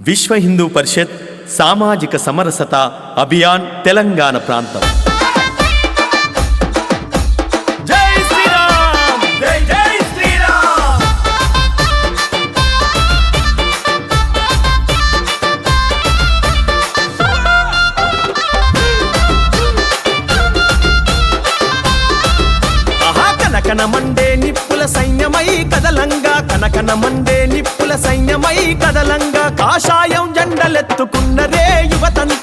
విశ్వ హిందూ పరిషత్ సామాజిక సమరసత అభియాన్ తెలంగాణ ప్రాంతం. కనకన మండే నిప్పుల సైన్యమై కదలంగా కనకన మండే నిప్పుల సైన్యమై కదలంగా. కాషాయం జెండలెత్తుకున్నదే యువతంత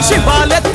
principal é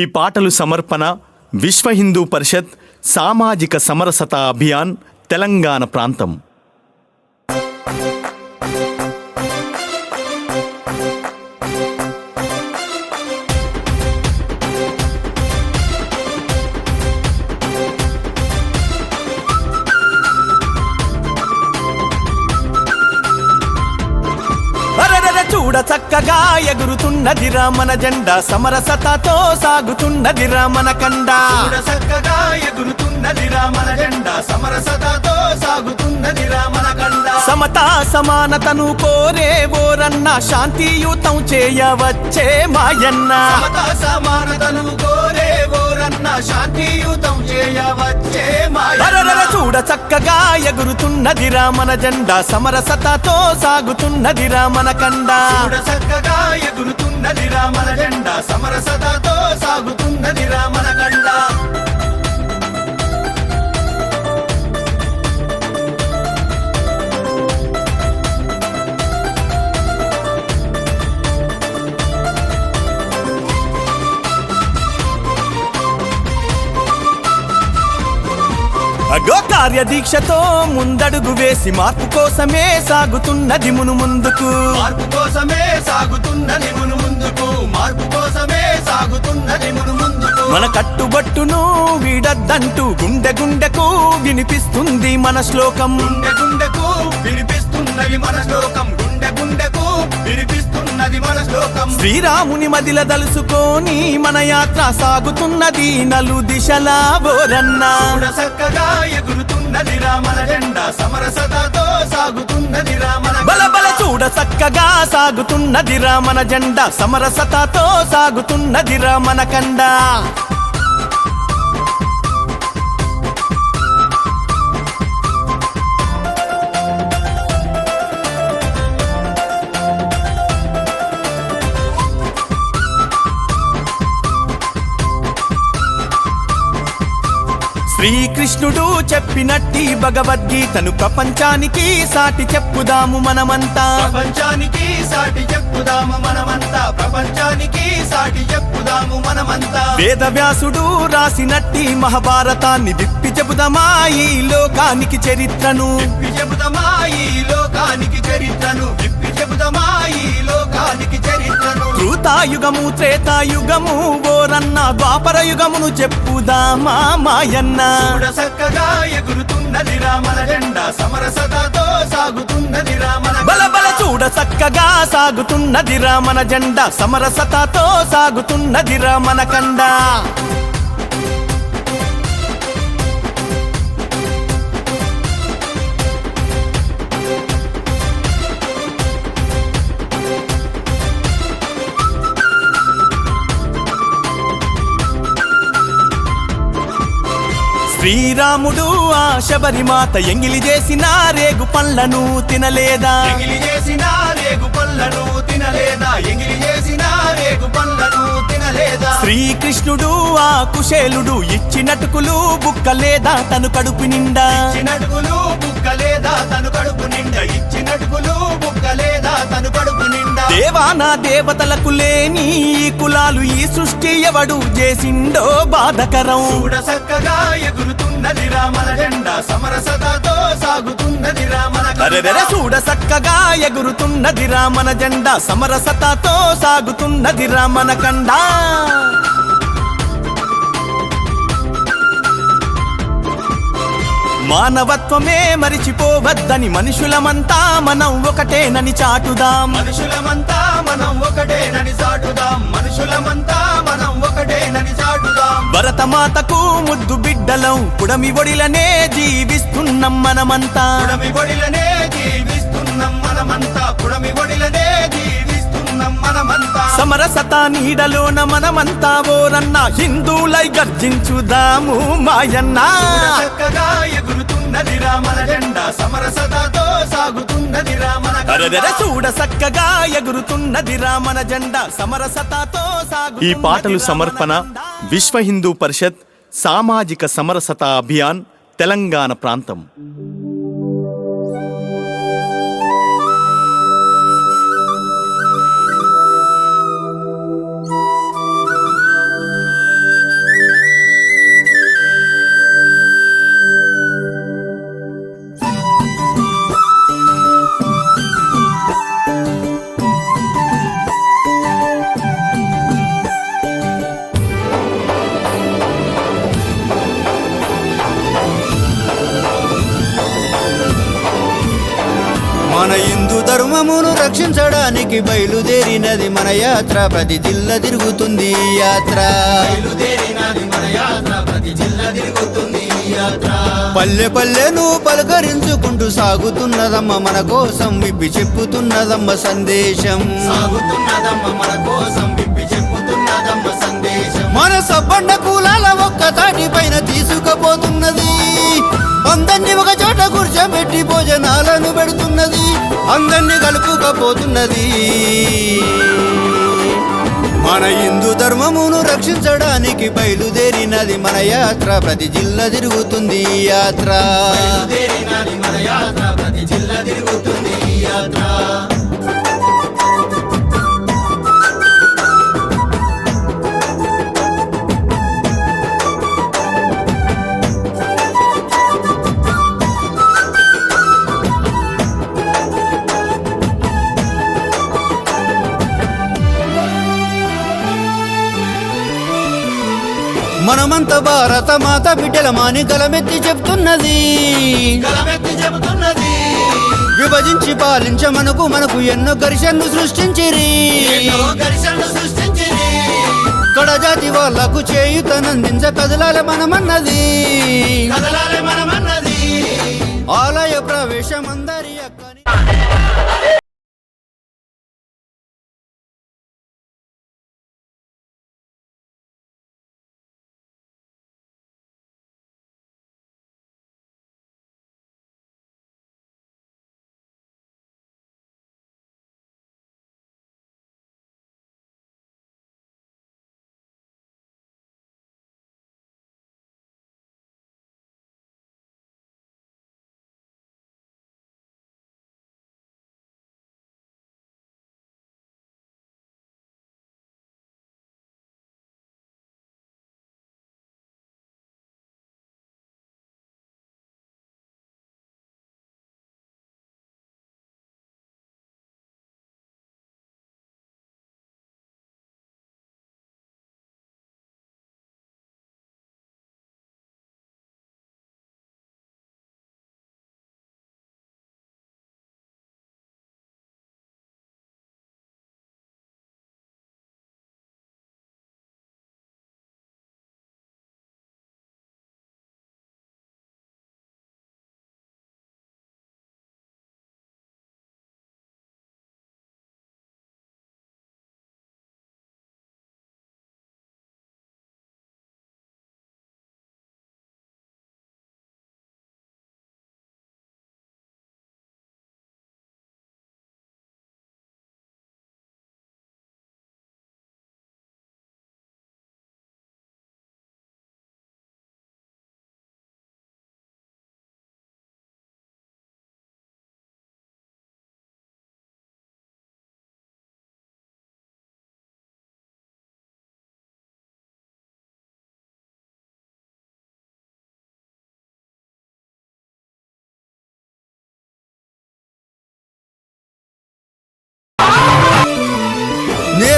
ఈ పాటలు సమర్పణ విశ్వ హిందూ పరిషత్ సామాజిక సమరసత అభియాన్ తెలంగాణ ప్రాంతం. చక్కగా ఎగురుతున్నదిరా మన జెండా సమరసతతో సాగుతున్నదిరా మన కండా. చక్కగా చక్కగా ఎగురుతున్నదిరా మన జెండా. సమరసతతో సాగుతున్నదిరా మన కండ. సమతా సమానతను కోరే ఓరన్న శాంతియుతం చేయవచ్చే మాయన్న. సమతా సమానతను కోరే ఓరన్న శాంతియుతం చేయవచ్చే మాయ అరెరెర చూడ చక్కగా ఎగురుతున్నదిరా మన జెండా. సమరసతతో సాగుతున్నదిరా మన కండ. చూడ చక్కగా ఎగురుతున్నదిరా మన జెండా. సమరసతతో సాగుతున్నదిరా మన కండ. అగో కార్యదీక్షతో ముందడుగు వేసి మార్పు కోసమే సాగుతున్నది మును ముందుకు. మార్పు కోసమే సాగుతున్నది మును ముందుకు. మార్పు కోసమే సాగుతున్నది మును ముందుకు. మన కట్టుబట్టును వీడద్దంటూ గుండె గుండెకు వినిపిస్తుంది మన శ్లోకం. గుండె గుండెకు వినిపిస్తున్నది మన శ్లోకం. గుండె గుండెకు శ్లోకం శ్రీరాముని మదిల దలుసుకొని మన యాత్ర సాగుతున్నది నలు దిశలా బోరన్నా చక్కగా ఎగురుతున్నది రామల జెండా సమరసతతో సాగుతున్నది రామల బల బల చూడ చక్కగా సాగుతున్నది మన జెండా సమరసతతో సాగుతున్నది మన కండ. శ్రీకృష్ణుడు చెప్పినట్టి భగవద్గీతను ప్రపంచానికి సాటి చెప్పుదాము మనమంతా. ప్రపంచానికి సాటి చెప్పుదాము మనమంతా. ప్రపంచానికి సాటి చెప్పుదాము మనమంతా. వేదవ్యాసుడు రాసినట్టి మహాభారతాన్ని విప్పి చెబుదామా ఈ లోకానికి చరిత్రను. విప్పి చెబుదామా ఈ లోకానికి చరిత్రను. విప్పి చెబుదామా ఈ లోకానికి చరిత్రను కృతాయుగము త్రేతాయుగము ఓరన్న ద్వాపర యుగమును చెప్పుదామా మాయన్న చక్కగా ఎగురుతున్నది రామల జెండా సమరసతతో సాగుతున్నది రామల బల బల చూడ చక్కగా సాగుతున్నది మన జెండా సమరసతతో సాగుతున్నది మన కండ. శ్రీరాముడు ఆ శబరిమాత ఎంగిలి చేసిన రేగు పళ్ళను తినలేదా? ఎంగిలి చేసిన రేగు పళ్ళను తినలేదా? ఎంగిలి చేసిన రేగు పళ్ళను తినలేదా? శ్రీకృష్ణుడు ఆ కుశేలుడు ఇచ్చినటుకులు బుక్కలేదా తను కడుపు నిండా? ఇచ్చినటుకులు బుక్కలేదా? తను కడుపు నిండా. ఇచ్చినటుకులు బుక్కలేదా తను కడుపు నిండా. దేవానా దేవతలకు లేని కులాలు ఈ సృష్టి ఎవడు చేసిండో బాధకరం. చూడ చక్కగా ఎగురుతున్నది రామల జెండా సమరసతతో సాగుతున్నది రామల చూడ చక్కగా ఎగురుతున్నది మన జెండా సమరసతతో సాగుతున్నది మన కండా మానవత్వమే మరిచిపోవద్దని మనుషులమంతా మనం ఒకటేనని చాటుదాం. మనుషులమంతా మనం ఒకటేనని చాటుదాం. మనుషులమంతా మనం ఒకటేనని చాటుదాం. భరతమాతకు ముద్దు బిడ్డలం పుడమి ఒడిలనే జీవిస్తున్నాం మనమంతా. పుడమి ఒడిలనే జీవిస్తున్నాం మనమంతా. పుడమి ఒడిలనే మనమంతా సమరసత నీడలోన మనమంతా ఓరన్న హిందూలై గర్జించుదాము మాయన్న. చూడ ఎగురుతున్నది సమరసతతో జెండా. సాగు ఈ పాటలు సమర్పణ విశ్వ హిందూ పరిషత్ సామాజిక సమరసత అభియాన్ తెలంగాణ ప్రాంతం. ధర్మమును రక్షించడానికి బయలుదేరినది మన యాత్ర. ప్రతి జిల్లా తిరుగుతుంది యాత్ర. పల్లె పల్లెను పలకరించుకుంటూ సాగుతున్నదమ్మ మన కోసం. విప్పి చెప్పుతున్నదమ్మ సందేశం. సాగుతున్నదమ్మ మన కోసం విప్పి చెప్పుతున్నదమ్మ సందేశం. మన సబ్బండ కులాల ఒక్క తాటి పైన తీసుకుపోతున్నది. అందరినీ ఒక చోట కూర్చోబెట్టి భోజనాలను పెడుతున్నది. అందరినీ కలుపుకపోతున్నది. మన హిందూ ధర్మమును రక్షించడానికి బయలుదేరినది మన యాత్ర. ప్రతి జిల్లా తిరుగుతుంది యాత్ర. బయలుదేరినది మన యాత్ర ప్రతి జిల్లా తిరుగుతుంది భారత మాత బిడ్డలమాని గలమెత్తి చెప్తున్నది. విభజించి పాలించ మనకు మనకు ఎన్నో ఘర్షణలు సృష్టించిరి. కడజాతి వాళ్ళకు చేయుతనందించ కదలాల మనమన్నది. ఆలయ ప్రవేశం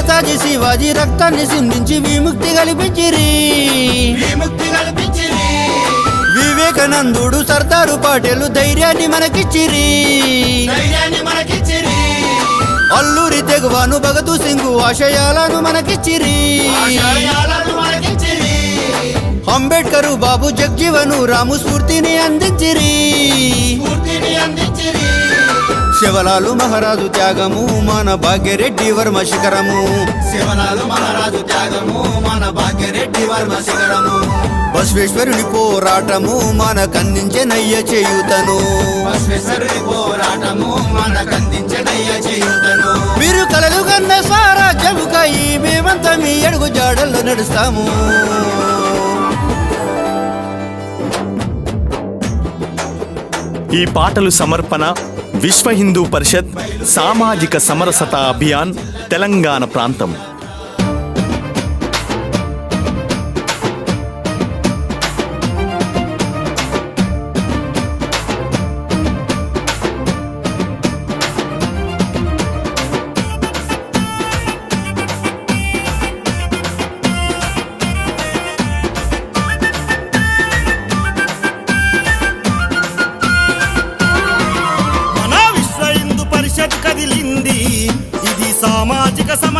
నేతాజీ శివాజీ రక్తాన్ని సిందించి విముక్తి కల్పించిరి. వివేకానందుడు సర్దారు పాటేలు ధైర్యాన్ని మనకిచ్చిరి. అల్లూరి తెగువాను భగతు సింగు ఆశయాలను మనకిచ్చిరి. అంబేడ్కర్ బాబు జగ్జీవను రాము స్ఫూర్తిని అందించిరి స్ఫూర్తిని అందించిరి. శివలాలు మహారాజు త్యాగము మన భాగ్యరెడ్డి వర్మ శిఖరము. శివలాలు మహారాజు త్యాగము మన భాగ్యరెడ్డి వర్మ శిఖరము. బసవేశ్వరుని పోరాటము మన కందించే నయ్య చేయుతను. బసవేశ్వరుని పోరాటము మన కందించే నయ్య చేయుతను. మీరు కలలు కన్న స్వరాజ్యముకై మేమంతా మీ అడుగు జాడల్లో నడుస్తాము. ఈ పాటలు సమర్పణ విశ్వ హిందూ పరిషత్ సామాజిక సమరసత అభియాన్ తెలంగాణ ప్రాంతం.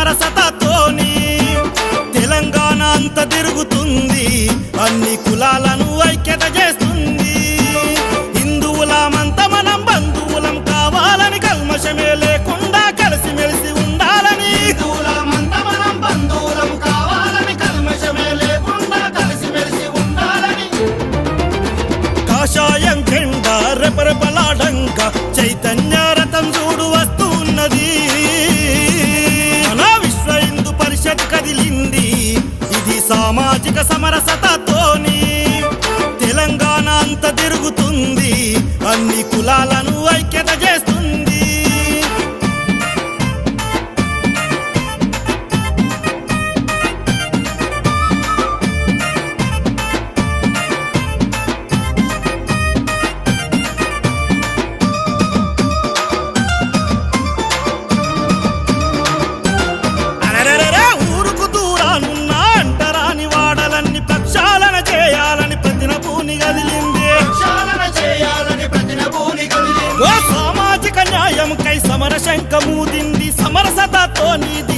అమరసతతోని తెలంగాణ అంత తిరుగుతుంది. అన్ని కులాల লালানো సమర శంఖముదింది సమరసతతో నీది